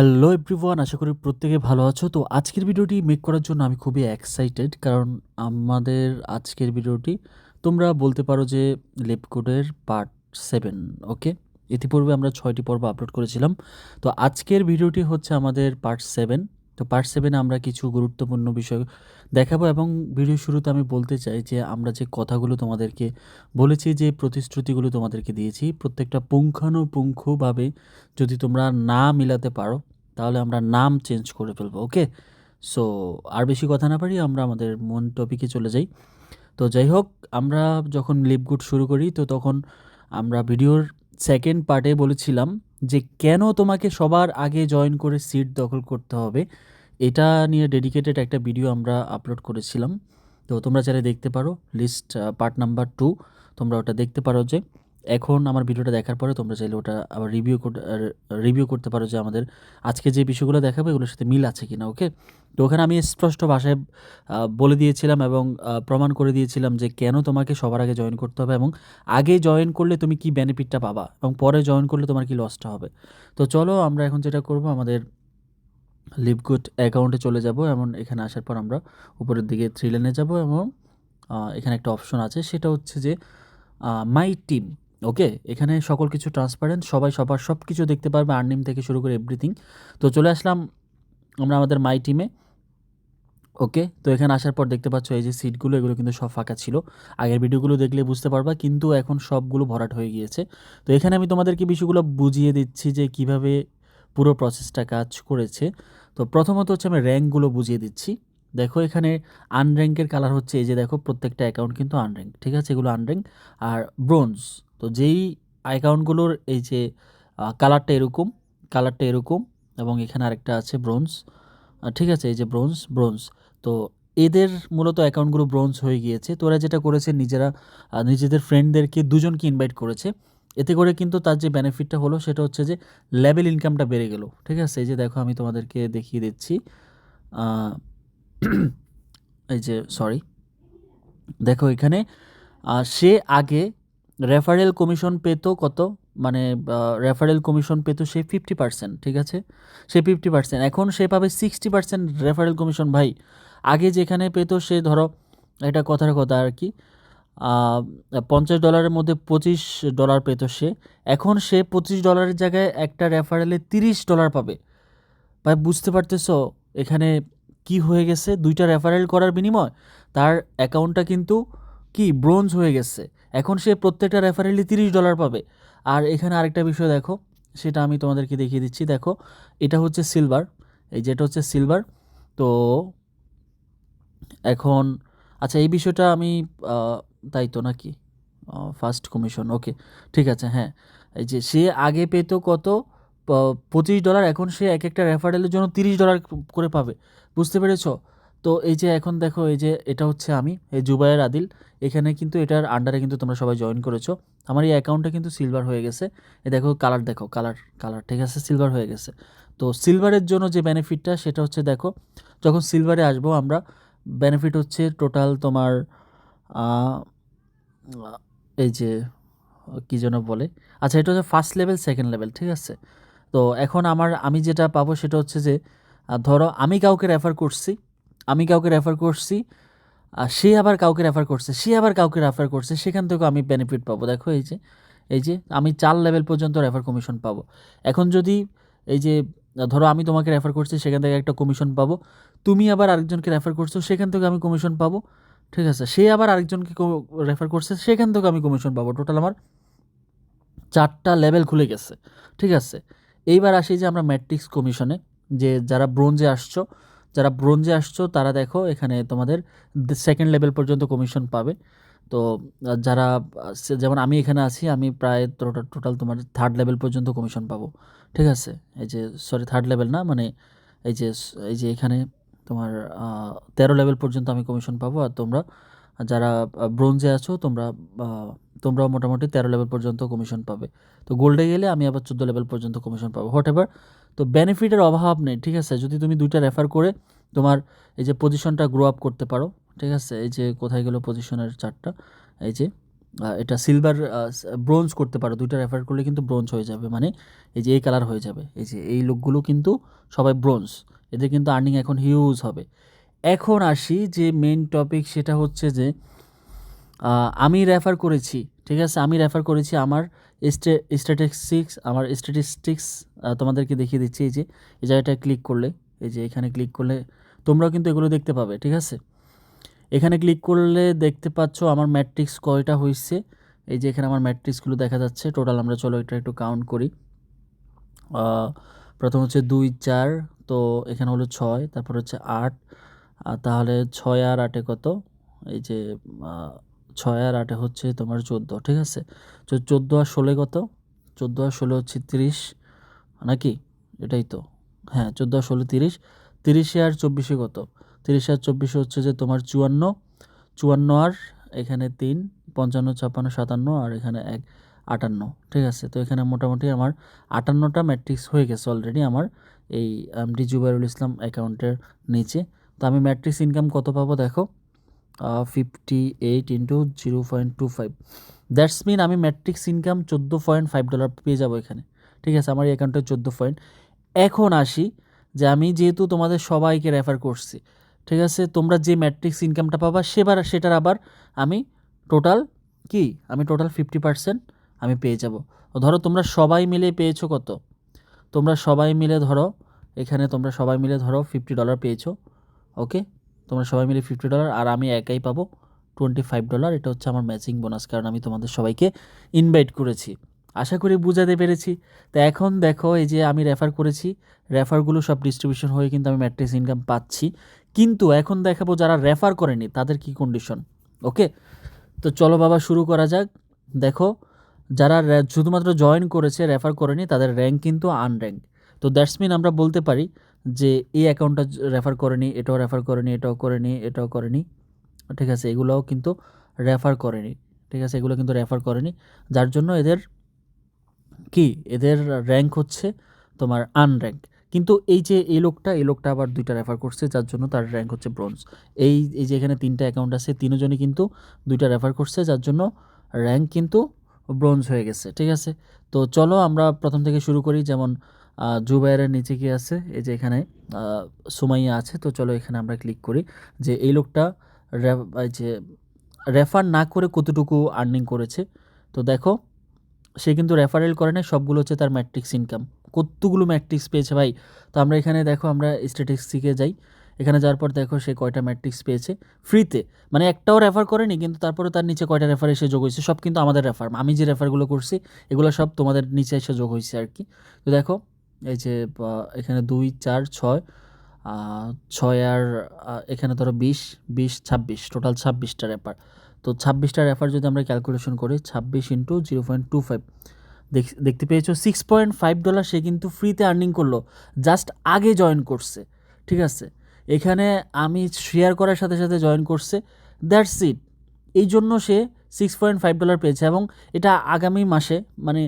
Hello everyone আশা করি প্রত্যেকে ভালো আছো। তো আজকের ভিডিওটি মেক করার জন্য আমি খুবই এক্সাইটেড কারণ আমাদের আজকের ভিডিওটি তোমরা বলতে পারো যে লেপকোডের পার্ট সেভেন ওকে ইতিপূর্বে আমরা ছয়টি পর্ব আপলোড করেছিলাম। তো আজকের ভিডিওটি হচ্ছে আমাদের পার্ট সেভেন তো পার্ট সেভেনে আমরা কিছু গুরুত্বপূর্ণ বিষয় দেখাবো এবং ভিডিও শুরুতে আমি বলতে চাই যে আমরা যে কথাগুলো তোমাদেরকে বলেছি, যে প্রতিশ্রুতিগুলো তোমাদেরকে দিয়েছি, প্রত্যেকটা পুঙ্খানুপুঙ্খভাবে যদি তোমরা না মিলাতে পারো তাহলে আমরা নাম চেঞ্জ করে ফেলব ওকে সো আর বেশি কথা না পারি আমরা আমাদের মন টপিকে চলে যাই। তো যাই হোক, আমরা যখন লিপগুড শুরু করি, তো তখন আমরা ভিডিওর সেকেন্ড পার্টে বলেছিলাম যে কেন তোমাকে সবার আগে জয়েন করে সিট দখল করতে হবে, এটা নিয়ে ডেডিকেটেড একটা ভিডিও আমরা আপলোড করেছিলাম। তো তোমরা চাইলে দেখতে পারো লিস্ট পার্ট নাম্বার টু তোমরা ওটা দেখতে পারো যে এখন আমার ভিডিওটা দেখার পরে তোমরা চাইলে ওটা আবার রিভিউ রিভিউ করতে পারো যে আমাদের আজকে যে বিষয়গুলো দেখাবো এগুলোর সাথে মিল আছে কিনা ওকে তো ওখানে আমি স্পষ্ট ভাষায় বলে দিয়েছিলাম এবং প্রমাণ করে দিয়েছিলাম যে কেন তোমাকে সবার আগে জয়েন করতে হবে এবং আগে জয়েন করলে তুমি কি বেনিফিটটা পাবা এবং পরে জয়েন করলে তোমার কি লসটা হবে। তো চলো আমরা এখন যেটা করব, আমাদের লিভগুড অ্যাকাউন্টে চলে যাব এবং এখানে আসার পর আমরা উপরের দিকে থ্রি লেনে যাব এবং এখানে একটা অপশন আছে, সেটা হচ্ছে যে মাই টিম ওকে, এখানে সকল কিছু ট্রান্সপারেন্ট সবাই সবার সব কিছু দেখতে পারবে আর্নিং থেকে শুরু করে এভরিথিং তো চলে আসলাম আমরা আমাদের মাই টিমে ওকে, তো এখানে আসার পর দেখতে পাচ্ছ এই যে সিটগুলো এগুলো কিন্তু সব ফাঁকা ছিল। আগের ভিডিওগুলো দেখলে বুঝতে পারবা, কিন্তু এখন সবগুলো ভরাট হয়ে গিয়েছে। তো এখানে আমি তোমাদেরকে বিষয়গুলো বুঝিয়ে দিচ্ছি যে কীভাবে পুরো প্রসেসটা কাজ করেছে। তো প্রথমত হচ্ছে আমি র্যাঙ্কগুলো বুঝিয়ে দিচ্ছি। দেখো এখানে আনর্যাঙ্কের কালার হচ্ছে এই যে দেখো, প্রত্যেকটা অ্যাকাউন্ট কিন্তু আনর্যাঙ্ক ঠিক আছে? এগুলো আনর্যাঙ্ক আর ব্রোঞ্জ তো যেই অ্যাকাউন্টগুলোর এই যে কালারটা এরকম কালারটা এরকম এবং এখানে আরেকটা আছে ব্রোঞ্জ ঠিক আছে, এই যে ব্রোঞ্জ ব্রোঞ্জ। তো এদের মূলত অ্যাকাউন্টগুলো ব্রোঞ্জ হয়ে গিয়েছে। তো ওরা যেটা করেছে, নিজেরা নিজেদের ফ্রেন্ডদেরকে দুজনকে ইনভাইট করেছে। এতে করে কিন্তু তার যে বেনিফিটটা হলো, সেটা হচ্ছে যে লেভেল ইনকামটা বেড়ে গেল। ঠিক আছে, এই যে দেখো, আমি তোমাদেরকে দেখিয়ে দিচ্ছি। এই যে, সরি। দেখো এখানে সে আগে রেফারেল কমিশন পেত কত? মানে রেফারেল কমিশন পেত সে ফিফটি পার্সেন্ট ঠিক আছে? সে ফিফটি পার্সেন্ট এখন সে পাবে সিক্সটি পার্সেন্ট রেফারেল কমিশন ভাই, আগে যেখানে পেত সে ধরো, এটা কথার কথা আর কি পঞ্চাশ ডলারের মধ্যে পঁচিশ ডলার পেত সে। এখন সে পঁচিশ ডলারের জায়গায় একটা রেফারেলে তিরিশ ডলার পাবে। ভাই, বুঝতে পারতেছো এখানে কি হয়ে গেছে? দুইটা রেফারেল করার বিনিময়, তার অ্যাকাউন্টটা কিন্তু কি? ব্রোঞ্জ হয়ে গেছে। এখন সে প্রত্যেকটা রেফারেলি তিরিশ ডলার পাবে। আর এখানে আরেকটা বিষয় দেখো, সেটা আমি তোমাদেরকে দেখিয়ে দিচ্ছি। দেখো, এটা হচ্ছে সিলভার এই যেটা হচ্ছে সিলভার তো এখন আচ্ছা এই বিষয়টা আমি তাই তো নাকি? ফার্স্ট কমিশন ওকে ঠিক আছে হ্যাঁ। এই যে সে আগে পেতো কত? পঁচিশ ডলার এখন সে এক একটা রেফারেলের জন্য তিরিশ ডলার করে পাবে। বুঝতে পেরেছ? তো এই যে এখন দেখো, এই যে এটা হচ্ছে আমি, এই জুবায়ের আদিল। এখানে কিন্তু এটার আন্ডারে কিন্তু তোমরা সবাই জয়েন করেছ। আমার এই অ্যাকাউন্টটা কিন্তু সিলভার হয়ে গেছে। এ দেখো কালার দেখো কালার কালার ঠিক আছে? সিলভার হয়ে গেছে। তো সিলভারের জন্য যে বেনিফিটটা সেটা হচ্ছে দেখো, যখন সিলভারে আসব আমরা বেনিফিট হচ্ছে টোটাল তোমার এই যে, কী যেন বলে? আচ্ছা এটা হচ্ছে ফার্স্ট লেভেল সেকেন্ড লেভেল ঠিক আছে? তো এখন আমার, আমি যেটা পাবো সেটা হচ্ছে যে ধরো আমি কাউকে রেফার করছি আমি কাউকে রেফার করছি, আর সে আবার কাউকে রেফার করছে, সে আবার কাউকে রেফার করছে, সেখান থেকেও আমি বেনিফিট পাবো। দেখো এই যে এই যে আমি চার লেভেল পর্যন্ত রেফার কমিশন পাবো। এখন যদি এই যে, ধরো আমি তোমাকে রেফার করছি, সেখান থেকে একটা কমিশন পাবো, তুমি আবার আরেকজনকে রেফার করছ, সেখান থেকে আমি কমিশন পাবো, ঠিক আছে? সে আবার আরেকজনকে রেফার করছে, সেখান থেকে আমি কমিশন পাবো। টোটাল আমার চারটা লেভেল খুলে গেছে, ঠিক আছে? এইবার আসি যে আমরা ম্যাট্রিক্স কমিশনে যে যারা ব্রোঞ্জে আসছো যারা ব্রোঞ্জে আসছো, তারা দেখো এখানে তোমাদের সেকেন্ড লেভেল পর্যন্ত কমিশন পাবে। তো যারা যেমন আমি এখানে আছি, আমি প্রায় টোটাল তোমার থার্ড লেভেল পর্যন্ত কমিশন পাবো। ঠিক আছে? এই যে সরি থার্ড লেভেল না মানে এই যে এই যে এখানে তোমার তেরো লেভেল পর্যন্ত আমি কমিশন পাবো। আর তোমরা, যারা ব্রোঞ্জে আছো, তোমরা তোমরাও মোটামুটি তেরো লেভেল পর্যন্ত কমিশন পাবে। তো গোল্ডে গেলে আমি আবার চোদ্দ লেভেল পর্যন্ত কমিশন পাবো। হোয়াট এভার তো বেনিফিটের অভাব নেই, ঠিক আছে? যদি তুমি দুইটা রেফার করে তোমার এই যে পজিশনটা গ্রো আপ করতে পারো, ঠিক আছে? এই যে কোথায় গেলো পজিশনের চারটা এই যে এটা সিলভার ব্রোঞ্জ করতে পারো, দুইটা রেফার করলে কিন্তু ব্রোঞ্জ হয়ে যাবে মানে এই যে এই কালার হয়ে যাবে। এই যে এই লোকগুলো কিন্তু সবাই ব্রোঞ্জ এদের কিন্তু আর্নিং এখন হিউজ হবে। এখন আসি যে মেন টপিক সেটা হচ্ছে যে আমি রেফার করেছি, ঠিক আছে? আমি রেফার করেছি আমার স্ট্যাটিস্টিক্স আমার স্ট্যাটিস্টিক্স তোমাদেরকে দেখিয়ে দিচ্ছি এই যে, এই জায়গাটায় ক্লিক করলে, এই যে এখানে ক্লিক করলে তোমরাও কিন্তু এগুলো দেখতে পাবে, ঠিক আছে? এখানে ক্লিক করলে দেখতে পাচ্ছ আমার ম্যাট্রিক্স কয়টা হয়েছে এই যে এখানে আমার ম্যাট্রিক্সগুলো দেখা যাচ্ছে টোটাল আমরা চলো এটা একটু কাউন্ট করি। প্রথম হচ্ছে দুই, চার, তো এখানে হলো ছয়, তারপর হচ্ছে আট তাহলে ছয় আর আটে কত? এই যে ছয় আর আটে হচ্ছে তোমার চোদ্দ, ঠিক আছে? তো চোদ্দ আর ষোলো কত? চোদ্দ আর ষোলো হচ্ছে তিরিশ, নাকি? এটাই তো। হ্যাঁ চোদ্দ আর ষোলো তিরিশ, তিরিশে আর চব্বিশে কত? তিরিশে আর চব্বিশে হচ্ছে যে তোমার চুয়ান্ন চুয়ান্ন আর এখানে তিন, পঞ্চান্ন, ছাপ্পান্ন, সাতান্ন আর এখানে এক, আটান্ন, ঠিক আছে? তো এখানে মোটামুটি আমার আটান্নটা ম্যাট্রিক্স হয়ে গেছে অলরেডি আমার এই ডি জুবাইরুল ইসলাম অ্যাকাউন্টের নিচে। তো আমি ম্যাট্রিক্স ইনকাম কত পাবো দেখো? Fifty eight into zero point two five that's mean আমি ম্যাট্রিক্স ইনকাম চোদ্দ পয়েন্ট ফাইভ ডলার পেয়ে যাব এখানে। ঠিক আছে, আমার এই অ্যাকাউন্টে চোদ্দ পয়েন্ট এখন আসি যে আমি যেহেতু তোমাদের সবাইকে রেফার করছি, ঠিক আছে, তোমরা যে ম্যাট্রিক্স ইনকামটা পাবা সেবার, সেটার আবার আমি টোটাল কি? আমি টোটাল ফিফটি পার্সেন্ট আমি পেয়ে যাব। ধরো তোমরা সবাই মিলে পেয়েছ কত? তোমরা সবাই মিলে ধরো, এখানে তোমরা সবাই মিলে ধরো ফিফটি ডলার পেয়েছ ওকে তোমরা সবাই মিলে ফিফটি ডলার আর আমি একাই পাবো টোয়েন্টি ফাইভ ডলার এটা হচ্ছে আমার ম্যাচিং বোনাস কারণ আমি তোমাদের সবাইকে ইনভাইট করেছি। আশা করি বুঝাতে পেরেছি। তো এখন দেখো, এই যে আমি রেফার করেছি রেফারগুলো সব ডিস্ট্রিবিউশন হয়ে কিন্তু আমি ম্যাট্রিক্স ইনকাম পাচ্ছি। কিন্তু এখন দেখাবো যারা রেফার করেনি, তাদের কি কন্ডিশন ওকে তো চলো বাবা, শুরু করা যাক। দেখো, যারা শুধুমাত্র জয়েন করেছে রেফার করেনি, তাদের র্যাঙ্ক কিন্তু আনর্যাঙ্ক তো দ্যাটস মিন আমরা বলতে পারি যে এই অ্যাকাউন্টটা রেফার করেনি, এটাও রেফার করেনি, এটাও করেনি এটাও করেনি, ঠিক আছে, এগুলোও কিন্তু রেফার করেনি, ঠিক আছে, এগুলো কিন্তু রেফার করেনি, যার জন্য এদের কি, এদের র্যাঙ্ক হচ্ছে তোমার আনর্যাঙ্ক কিন্তু এই যে এই লোকটা এই লোকটা আবার দুইটা রেফার করছে, যার জন্য তার র্যাঙ্ক হচ্ছে ব্রোঞ্জ এই এই যে এখানে তিনটা অ্যাকাউন্ট আছে, তিনজনই কিন্তু দুইটা রেফার করছে, যার জন্য র্যাঙ্ক কিন্তু ব্রোঞ্জ হয়ে গেছে, ঠিক আছে, তো চলো আমরা প্রথম থেকে শুরু করি, যেমন জুবাইরের নিচে কি আছে? এই যে এখানে সুমাইয়া আছে, তো চলো এখানে আমরা ক্লিক করি যে এই লোকটা যে রেফার না করে কতটুকু আর্নিং করেছে। তো দেখো, সে কিন্তু রেফারেল করে না সবগুলো হচ্ছে তার ম্যাট্রিক্স ইনকাম কতগুলো ম্যাট্রিক্স পেয়েছে ভাই? তো আমরা এখানে দেখো, আমরা স্ট্যাটিস্টিকে যাই। এখানে যাওয়ার পর দেখো, সে কয়টা ম্যাট্রিক্স পেয়েছে? ফ্রিতে মানে একটাও রেফার করেনি, কিন্তু তারপরে তার নিচে কয়টা রেফার এসে যোগ হয়েছে? সব কিন্তু আমাদের রেফার আমি যে রেফারগুলো করছি, এগুলো সব তোমাদের নিচে এসে যোগ হয়েছে আর কি। তো দেখো এই যে এখানে দুই, চার, ছয় ছয় আর এখানে ধরো বিশ বিশ, ছাব্বিশ টোটাল ছাব্বিশটা রেফার তো ছাব্বিশটা রেফার যদি আমরা ক্যালকুলেশন করি, ছাব্বিশ into zero point two five দেখতে পেয়েছ? সিক্স পয়েন্ট ফাইভ ডলার সে কিন্তু ফ্রিতে আর্নিং করল জাস্ট আগে জয়েন করছে, ঠিক আছে? এখানে আমি শেয়ার করার সাথে সাথে জয়েন করছে দ্যাটস ইট এই জন্য সে সিক্স পয়েন্ট ফাইভ ডলার পেয়েছে এবং এটা আগামী মাসে মানে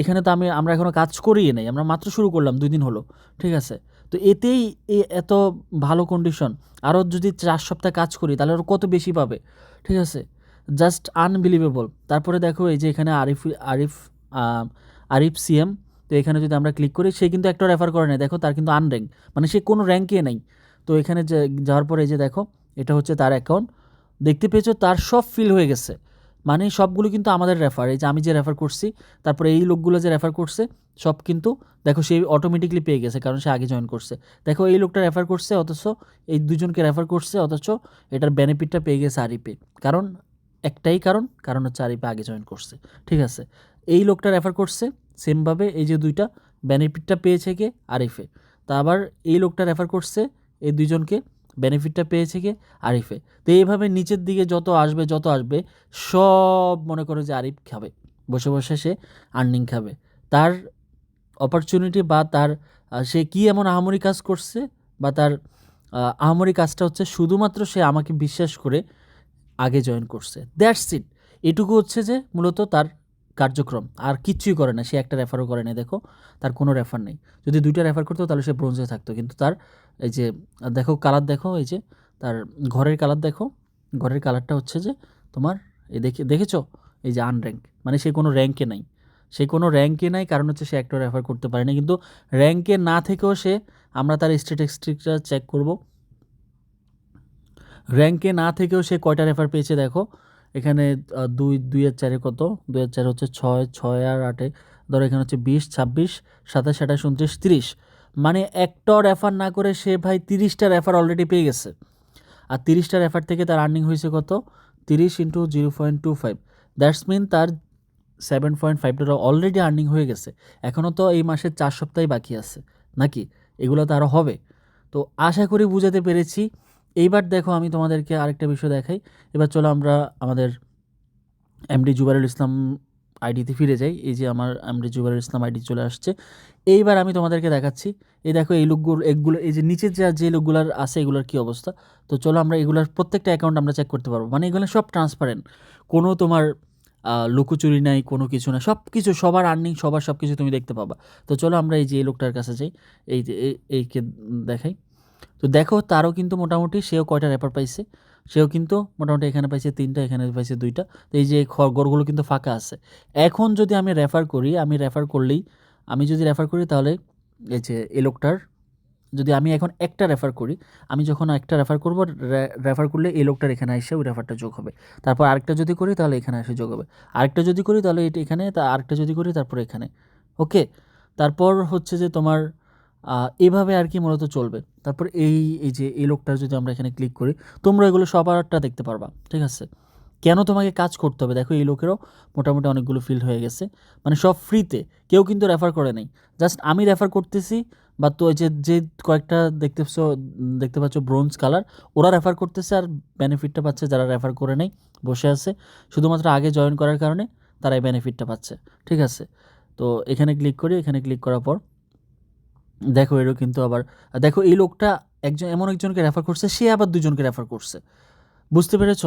এখানে তো আমি, আমরা এখনও কাজ করিয়ে নেই, আমরা মাত্র শুরু করলাম, দুই দিন হলো, ঠিক আছে? তো এতেই এত ভালো কন্ডিশন আরও যদি চার সপ্তাহ কাজ করি, তাহলে আরও কত বেশি পাবে, ঠিক আছে? জাস্ট আনবিলিভেবল তারপরে দেখো, এই যে এখানে আরিফ আরিফ আরিফ সিএম তো এখানে যদি আমরা ক্লিক করি, সে কিন্তু একটা রেফার করে নেয় দেখো তার কিন্তু আনর্যাঙ্ক মানে সে কোনো র্যাঙ্কে নেই। তো এখানে যাওয়ার পরে এই যে দেখো, এটা হচ্ছে তার অ্যাকাউন্ট দেখতে পেয়েছ তার সব ফিল হয়ে গেছে। মানে সবগুলো কিন্তু আমাদের রেফার এই যে আমি যে রেফার করছি, তারপরে এই লোকগুলো যে রেফার করছে, সব কিন্তু দেখো সে অটোমেটিকলি পেয়ে গেছে, কারণ সে আগে জয়েন করছে। দেখো এই লোকটা রেফার করছে, অথচ এই দুজনকে রেফার করছে, অথচ এটার বেনিফিটটা পেয়ে গেছে আরিপে। কারণ, একটাই কারণ কারণ হচ্ছে আরিপে আগে জয়েন করছে, ঠিক আছে? এই লোকটা রেফার করছে সেমভাবে এই যে দুইটা বেনিফিটটা পেয়েছে কে আরিফে। তা আবার এই লোকটা রেফার করছে, এই দুইজনকে বেনিফিটটা পেয়েছে কে? আরিফে। তো এইভাবে নিচের দিকে যত আসবে যত আসবে সব মনে করো যে আরিফ খাবে। বসে বসে সে আর্নিং খাবে। তার অপরচুনিটি বা তার সে কি এমন আহামরি কাজ করছে বা তার আহ, আহামরি কাজটা হচ্ছে শুধুমাত্র সে আমাকে বিশ্বাস করে আগে জয়েন করছে। দ্যাটস ইট এটুকু হচ্ছে যে মূলত তার কার্যক্রম। আর কিচ্ছুই করে না, সে একটা রেফারও করে না দেখো, তার কোনো রেফার নেই। যদি দুইটা রেফার করতো, তাহলে সে ব্রোঞ্জে থাকতো। কিন্তু তার এই যে, দেখো কালার দেখো, এই যে, তার ঘরের কালার দেখো, ঘরের কালারটা হচ্ছে যে, তোমার, এই দেখে, দেখেছ? এই যে আনর্যাঙ্ক মানে সে কোনো র্যাঙ্কে নাই। সে কোনো র্যাঙ্কে নাই, কারণ হচ্ছে সে একটা রেফার করতে পারে না কিন্তু র্যাঙ্কে না থেকেও সে, আমরা তার স্ট্যাটিস্টিকটা চেক করব। র্যাঙ্কে না থেকেও সে কয়টা রেফার পেয়েছে, দেখো? এখানে দুই দুই আর চারে কত? দুই আর চারে হচ্ছে ছয় ছয় আর আটে, ধরো এখানে হচ্ছে বিশ, ছাব্বিশ, সাতাশ, আঠাশ, উনত্রিশ, তিরিশ। মানে একটাও রেফার না করে সে ভাই তিরিশটা রেফার অলরেডি পেয়ে গেছে। আর তিরিশটা রেফার থেকে তার আর্নিং হয়েছে কত? তিরিশ into zero point two five that's mean তার seven point five dollar already earning হয়ে গেছে। এখনও তো এই মাসের চার সপ্তাহে বাকি আছে। নাকি? এগুলো তো আরও হবে। তো আশা করি বুঝাতে পেরেছি। এইবার দেখো আমি তোমাদেরকে আরেকটা বিষয় দেখাই। এবার চলো আমরা আমাদের এমডি জুবারুল ইসলাম আইডিতে ফিরে যাই। এই যে আমার এমডি জুবারুল ইসলাম আইডি চলে আসছে। এইবার আমি তোমাদেরকে দেখাচ্ছি। এই দেখো এই লোকগুলো এগুলো, এই যে নিচে যা, যে লোকগুলোর আছে, এগুলোর কী অবস্থা? তো চলো আমরা এগুলোর প্রত্যেকটা অ্যাকাউন্ট আমরা চেক করতে পারব। মানে এগুলো সব ট্রান্সপারেন্ট কোনো তোমার লুকোচুরি নাই, কোনো কিছু না সব কিছু সবার আর্নিং সবার সব কিছু তুমি দেখতে পাবা। তো চলো আমরা এই যে এই লোকটার কাছে যাই। এই- এইকে দেখাই। তো দেখো তারও কিন্তু মোটামুটি সেও কয়টা রেপার পাইছে? সেও কিন্তু মোটামুটি এখানে পাইছে তিনটা, এখানে পাইছে দুইটা। তো এই যে গড়গুলো কিন্তু ফাঁকা আছে। এখন যদি আমি রেফার করি, আমি রেফার করলেই, আমি যদি রেফার করি তাহলে এই যে এই লোকটার, যদি আমি এখন একটা রেফার করি, আমি যখন একটা রেফার করব রেফার করলে এই লোকটার এখানে এসে ওই রেফারটা যোগ হবে। তারপর আরেকটা যদি করি তাহলে এখানে এসে যোগ হবে। আরেকটা যদি করি তাহলে এটা এখানে, তা আরেকটা যদি করি তারপর এখানে। ওকে তারপর হচ্ছে যে তোমার এভাবে আর কি মূলত চলবে। তারপর এই এই যে, এই লোকটার যদি আমরা এখানে ক্লিক করি, তোমরা এগুলো সবারটা দেখতে পারবা, ঠিক আছে? কেন তোমাকে কাজ করতে হবে? দেখো এই লোকেরও মোটামুটি অনেকগুলো ফিল্ড হয়ে গেছে। মানে সব ফ্রিতে কেউ কিন্তু রেফার করে নাই। জাস্ট আমি রেফার করতেছি বা তো যে যে কয়েকটা দেখতেছ, দেখতে পাচ্ছ ব্রোঞ্জ কালার ওরা রেফার করতেছে আর বেনিফিটটা পাচ্ছে যারা রেফার করে নেই, বসে আছে। শুধুমাত্র আগে জয়েন করার কারণে তারা এই বেনিফিটটা পাচ্ছে, ঠিক আছে? তো এখানে ক্লিক করি, এখানে ক্লিক করার পর দেখো এরও কিন্তু আবার, দেখো এই লোকটা একজন, এমন একজনকে রেফার করছে, সে আবার দুজনকে রেফার করছে। বুঝতে পেরেছ?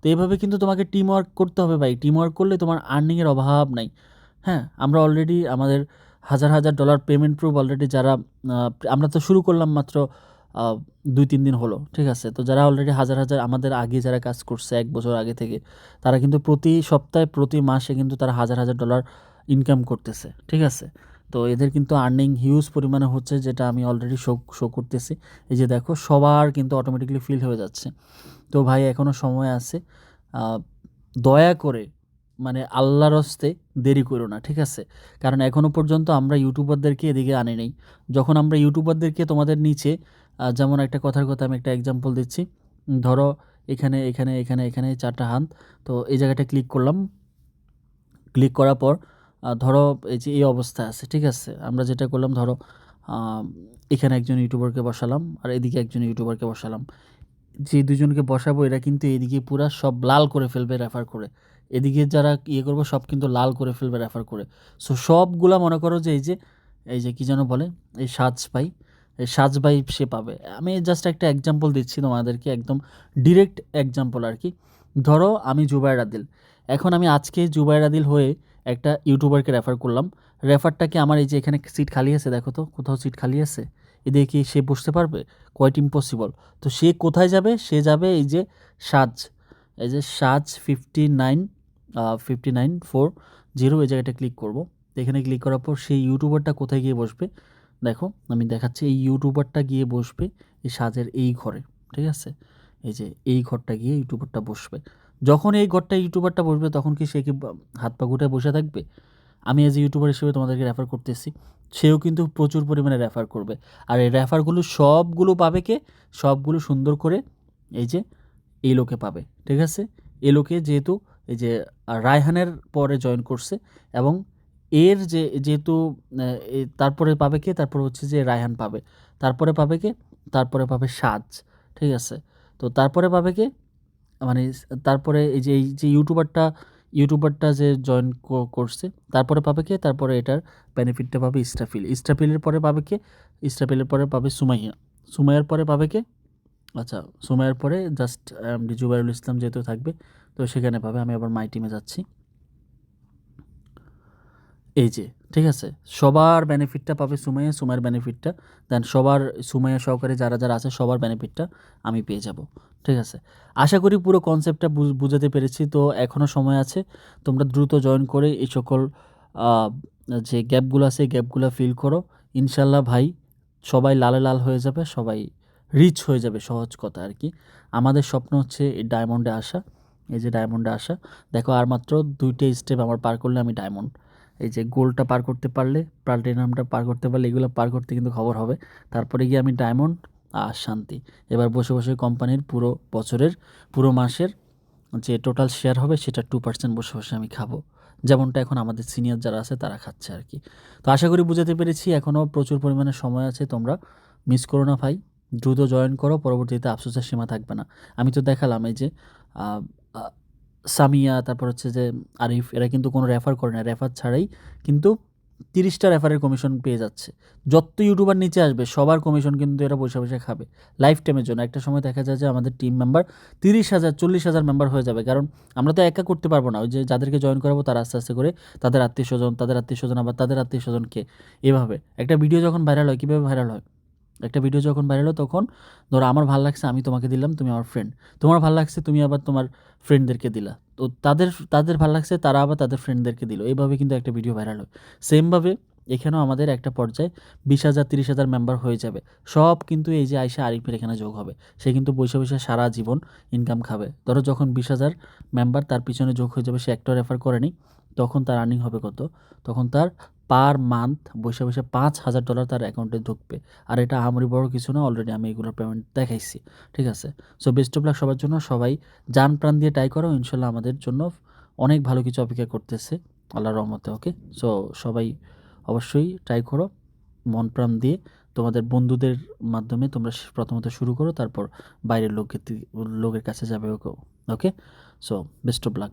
তো এইভাবে কিন্তু তোমাকে টিম ওয়ার্ক করতে হবে ভাই। টিম ওয়ার্ক করলে তোমার আর্নিংয়ের অভাব নাই। হ্যাঁ আমরা অলরেডি আমাদের হাজার হাজার ডলার পেমেন্ট প্রুফ অলরেডি যারা আমরা তো শুরু করলাম মাত্র দুই তিন দিন হলো, ঠিক আছে? তো যারা অলরেডি হাজার হাজার আমাদের আগে যারা কাজ করছে এক বছর আগে থেকে, তারা কিন্তু প্রতি সপ্তাহে, প্রতি মাসে কিন্তু তারা হাজার হাজার ডলার ইনকাম করতেছে, ঠিক আছে? তো এদের কিন্তু আর্নিং হিউজ পরিমাণে হচ্ছে যেটা আমি অলরেডি শো শো করতেছি। এই যে দেখো, সবার কিন্তু অটোমেটিকলি ফিল হয়ে যাচ্ছে। তো ভাই এখনও সময় আছে। দয়া করে মানে আল্লাহর হস্তে দেরি করো না, ঠিক আছে? কারণ এখনও পর্যন্ত আমরা ইউটিউবারদেরকে এদিকে আনি নেই। যখন আমরা ইউটিউবারদেরকে তোমাদের নিচে যেমন একটা কথার কথা আমি একটা এক্সাম্পল দিচ্ছি। ধরো, এখানে এখানে এখানে এখানে চারটা হাত তো এই জায়গাটা ক্লিক করলাম। ক্লিক করার পর ধরো এই যে এই অবস্থা আছে, ঠিক আছে? আমরা যেটা করলাম, ধরো এখানে একজন ইউটিউবারকে বসালাম আর এদিকে একজন ইউটিউবারকে বসালাম। যে দুজনকে বসাবো, এরা কিন্তু এদিকে পুরা সব লাল করে ফেলবে রেফার করে। এদিকে যারা ইয়ে করব, সব কিন্তু লাল করে ফেলবে রেফার করে। সো সবগুলা মনে করো যে এই যে এই যে কী যেন বলে, এই সাজ পাই এই সাজ পাই সে পাবে। আমি জাস্ট একটা এক্সাম্পল দিচ্ছি তোমাদেরকে, একদম ডিরেক্ট এক্সাম্পল আর কি। ধরো, আমি জুবাইর আদিল। এখন আমি আজকে জুবাইর আদিল হয়ে একটা ইউটিউবারকে রেফার করলাম। রেফারটাকে আমার এই যে এখানে সিট খালি আছে, দেখো তো, কোথাও সিট খালি আছে? এদিকে কি সে বসতে পারবে? কোয়াইট ইম্পসিবল তো সে কোথায় যাবে? সে যাবে এই যে সাজ, এই যে সাজ fifty nine fifty nine four zero এই জায়গাটা ক্লিক করব। এখানে ক্লিক করার পর সেই ইউটিউবারটা কোথায় গিয়ে বসবে? দেখো, আমি দেখাচ্ছি এই ইউটিউবারটা গিয়ে বসবে এই সাজের এই ঘরে, ঠিক আছে? এই যে এই ঘরটা গিয়ে ইউটিউবারটা বসবে। যখন এই ঘরটা ইউটিউবারটা বসবে, তখন কি সে কি হাত পা গুটায় বসে থাকবে? আমি এজ ইউটিউবার হিসেবে তোমাদেরকে রেফার করতেছি। সেও কিন্তু প্রচুর পরিমাণে রেফার করবে। আর এই রেফারগুলো সবগুলো পাবে কে? সবগুলো সুন্দর করে এই যে, এই লোকে পাবে। ঠিক আছে? এ লোকে যেহেতু, এই যে রায়হানের পরে জয়েন করছে এবং এর যে, যেহেতু তারপরে পাবে কে? তারপর হচ্ছে যে রায়হান পাবে। তারপরে পাবে কে? তারপরে পাবে সাজ। ঠিক আছে? তো তারপরে পাবে কে? মানে তারপরে এই যে এই যে ইউটিউবারটা ইউটিউবারটা যে জয়েন করছে, তারপরে পাবে কে? তারপরে এটার বেনিফিটটা পাবে ইস্টাফিল। ইস্টাফিলের পরে পাবে কে? ইস্টাফিলের পরে পাবে সুমাইয়া। সুমাইয়ার পরে পাবে কে? আচ্ছা সুমাইয়ার পরে জাস্ট এমডি জুবাইরুল ইসলাম যেহেতু থাকবে, তো সেখানে পাবে। আমি আবার মাই টিমে যাচ্ছি। এই যে ঠিক আছে? সবার বেনিফিটটা পাবে সুমাইয়া সুমাইয়ের বেনিফিটটা দেন সবার সুমাইয়া সহকারে যারা যারা আছে, সবার বেনিফিটটা আমি পেয়ে যাব। ঠিক আছে? আশা করি পুরো কনসেপ্টটা বুঝাতে পেরেছি। তো এখনও সময় আছে। তোমরা দ্রুত জয়েন করে এই সকল যে গ্যাপগুলো আছে গ্যাপগুলো ফিল করো। ইনশাল্লাহ ভাই, সবাই লালে লাল হয়ে যাবে, সবাই রিচ হয়ে যাবে, সহজ কথা আর কি। আমাদের স্বপ্ন হচ্ছে এই ডায়মন্ডে আসা, এই যে ডায়মন্ডে আসা। দেখো আর মাত্র দুইটা স্টেপ আমার পার করলে আমি ডায়মন্ড এই যে গোলটা পার করতে পারলে প্লাটিনামটা পার করতে পারলে, এগুলো পার করতে কিন্তু খবর হবে। তারপরে গিয়ে আমি ডায়মন্ড আর শান্তি। এবার বসে বসে কোম্পানির পুরো বছরের, পুরো মাসের যে টোটাল শেয়ার হবে, সেটা টু পার্সেন্ট বসে বসে আমি খাব। যেমনটা এখন আমাদের সিনিয়র যারা আছে, তারা খাচ্ছে আর কি তো আশা করি বুঝাতে পেরেছি, এখনও প্রচুর পরিমাণে সময় আছে, তোমরা মিস করো না ভাই। দ্রুত জয়েন করো, পরবর্তীতে আফসোসের সীমা থাকবে না। আমি তো দেখালাম এই যে সামিয়া, তারপর হচ্ছে যে আরিফ, এরা কিন্তু কোনো রেফার করে না রেফার ছাড়াই কিন্তু তিরিশটা রেফারের কমিশন পেয়ে যাচ্ছে। যত ইউটিউবার নিচে আসবে, সবার কমিশন কিন্তু এরা বসে বসে খাবে লাইফ টাইমের জন্য। একটা সময় দেখা যায় যে আমাদের টিম মেম্বার তিরিশ হাজার, চল্লিশ হাজার মেম্বার হয়ে যাবে। কারণ আমরা তো একা করতে পারব না। ওই যে যাদেরকে জয়েন করাবো, তারা আস্তে আস্তে করে তাদের আত্মীয় স্বজন, তাদের আত্মীয় স্বজন আবার তাদের আত্মীয় স্বজনকে এভাবে। একটা ভিডিও যখন ভাইরাল হয়, কীভাবে ভাইরাল হয়? একটা ভিডিও যখন ভাইরাল হয় তখন, ধরো আমার ভালো লাগছে, আমি তোমাকে দিলাম, তুমি আমার ফ্রেন্ড তোমার ভালো লাগছে, তুমি আবার তোমার ফ্রেন্ডদেরকে দিলা। তো তাদের তাদের ভালো লাগছে, তারা আবার তাদের ফ্রেন্ডদেরকে দিল। এইভাবে কিন্তু একটা ভিডিও ভাইরাল হয়। সেমভাবে এখানেও আমাদের একটা পর্যায়ে বিশ হাজার, তিরিশ হাজার মেম্বার হয়ে যাবে। সব কিন্তু এই যে আয়সা আরিফের এখানে যোগ হবে। সে কিন্তু বসে বসে সারা জীবন ইনকাম খাবে। ধরো যখন বিশ হাজার মেম্বার তার পিছনে যোগ হয়ে যাবে, সে একটা রেফার করেনি তখন তার আর্নিং হবে কত? তখন তার পার মান্থ বসে বসে পাঁচ হাজার ডলার তার অ্যাকাউন্টে ঢুকবে। আর এটা আমারই বড় কিছু না অলরেডি আমি এগুলোর পেমেন্ট দেখাইছি, ঠিক আছে? সো বেস্ট অফ লাক সবার জন্য, সবাই যান প্রাণ দিয়ে ট্রাই করো, ইনশাল্লাহ আমাদের জন্য অনেক ভালো কিছু অপেক্ষা করতেছে আল্লাহ রহমতে ওকে সো সবাই অবশ্যই ট্রাই করো, মন প্রাণ দিয়ে তোমাদের বন্ধুদের মাধ্যমে তোমরা প্রথমত শুরু করো, তারপর বাইরের লোকের লোকের কাছে যাবে okay okay so best of luck